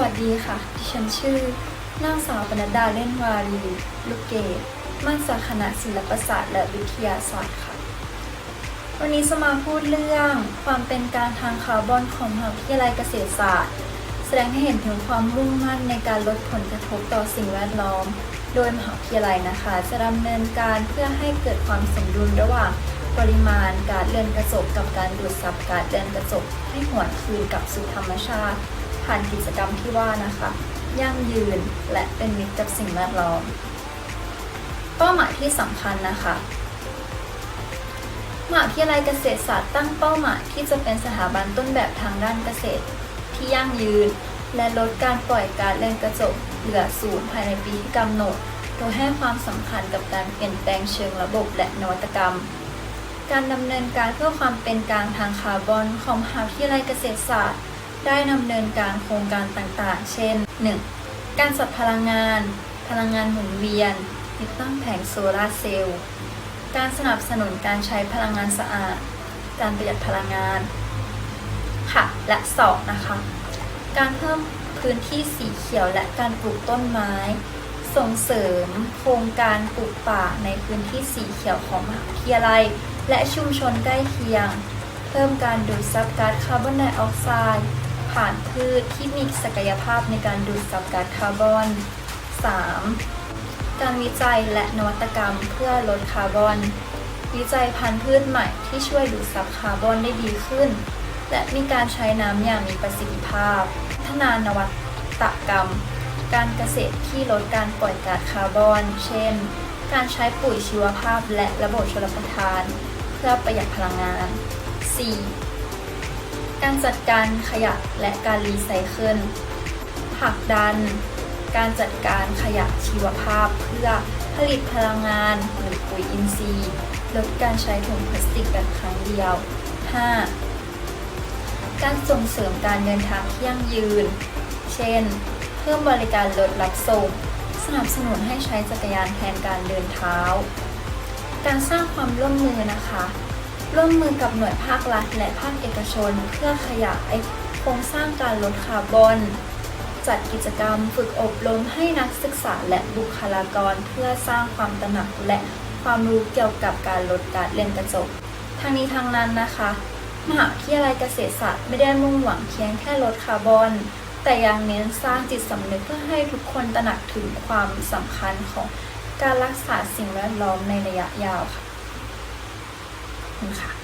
วัสดีค่ะ ดิฉันชื่อนางสาวปนัดดาเล่นวารีลูกเกดมาจากคณะศิลปศาสตร์และวิทยาศาสตร์ค่ะ วันนี้จะมาพูดเรื่องความเป็นการทางคาร์บอนของมหาวิทยาลัยเกษตรศาสตร์ แสดงให้เห็นถึงความมุ่งมั่นในการลดผลกระทบต่อสิ่งแวดล้อม โดยมหาวิทยาลัยนะคะ จะดำเนินการเพื่อให้เกิดความสมดุลระหว่างปริมาณการเรือนกระจกกับการดูดซับการเรือนกระจกให้หวนคืนกลับสู่ธรรมชาติ ผ่านกิจกรรมที่ว่านะคะ ยั่งยืนและเป็นมิตรกับสิ่งแวดล้อม เป้าหมายที่สำคัญนะคะมหาวิทยาลัยเกษตรศาสตร์ตั้งเป้าหมายที่จะเป็นสถาบันต้นแบบทางด้านเกษตร ที่ยั่งยืน และลดการปล่อยก๊าซเรือนกระจกเหลือศูนย์ภายในปีที่กำหนด โดยให้ความสำคัญกับการเปลี่ยนแปลงเชิงระบบและนวัตกรรม การดำเนินการเพื่อความเป็นกลางทางคาร์บอนของมหาวิทยาลัยเกษตรศาสตร์ ได้ดำเนินการโครงการต่างๆ เช่น 1. การจัดพลังงาน พลังงานหมุนเวียน ติดตั้งแผงโซลาร์เซลล์ การสนับสนุนการใช้พลังงานสะอาด การประหยัดพลังงาน ค่ะ และ 2 นะคะ การเพิ่มพื้นที่สีเขียวและการปลูกต้นไม้ ส่งเสริมโครงการปลูกป่าในพื้นที่สีเขียวของมหาวิทยาลัย และชุมชนใกล้เคียง เพิ่มการดูดซับก๊าซคาร์บอนไดออกไซด์ ผ่านพืชที่มีศักยภาพในการดูดซับก๊าซคาร์บอน 3. การวิจัยและนวัตกรรมเพื่อลดคาร์บอน วิจัยพันธุ์พืชใหม่ที่ช่วยดูดซับคาร์บอนได้ดีขึ้น และมีการใช้น้ำอย่างมีประสิทธิภาพ พัฒนานวัตกรรม การเกษตรที่ลดการปล่อยก๊าซคาร์บอน เช่น การใช้ปุ๋ยชีวภาพและระบบชลประทาน เพื่อประหยัดพลังงาน 4. การจัดการขยะและการรีไซเคิลผลักดัน การจัดการขยะชีวภาพเพื่อผลิตพลังงานหรือปุ๋ยอินทรีย์ลดการใช้ถุงพลาสติกแบบครั้งเดียว 5. การส่งเสริมการเดินทางที่ยั่งยืน เช่น เพิ่มบริการรถรับส่ง สนับสนุนให้ใช้จักรยานแทนการเดินเท้า การสร้างความร่วมมือนะคะ ร่วมมือกับหน่วยภาครัฐและภาคเอกชน เพื่อขยายโครงสร้างการลดคาร์บอน จัดกิจกรรมฝึกอบรมให้นักศึกษาและบุคลากรเพื่อสร้างความตระหนักและความรู้เกี่ยวกับการลดกาซเรือนกระจก ทางนี้ทางนั้นนะคะ มหาวิทยาลัยเกษตรศาสตร์ไม่ได้มุ่งหวังเพียงแค่ลดคาร์บอน แต่ยังเน้นสร้างจิตสำนึกเพื่อให้ทุกคนตระหนักถึงความสำคัญของการรักษาสิ่งแวดล้อมในระยะยาวค่ะ ขอบคุณค่ะ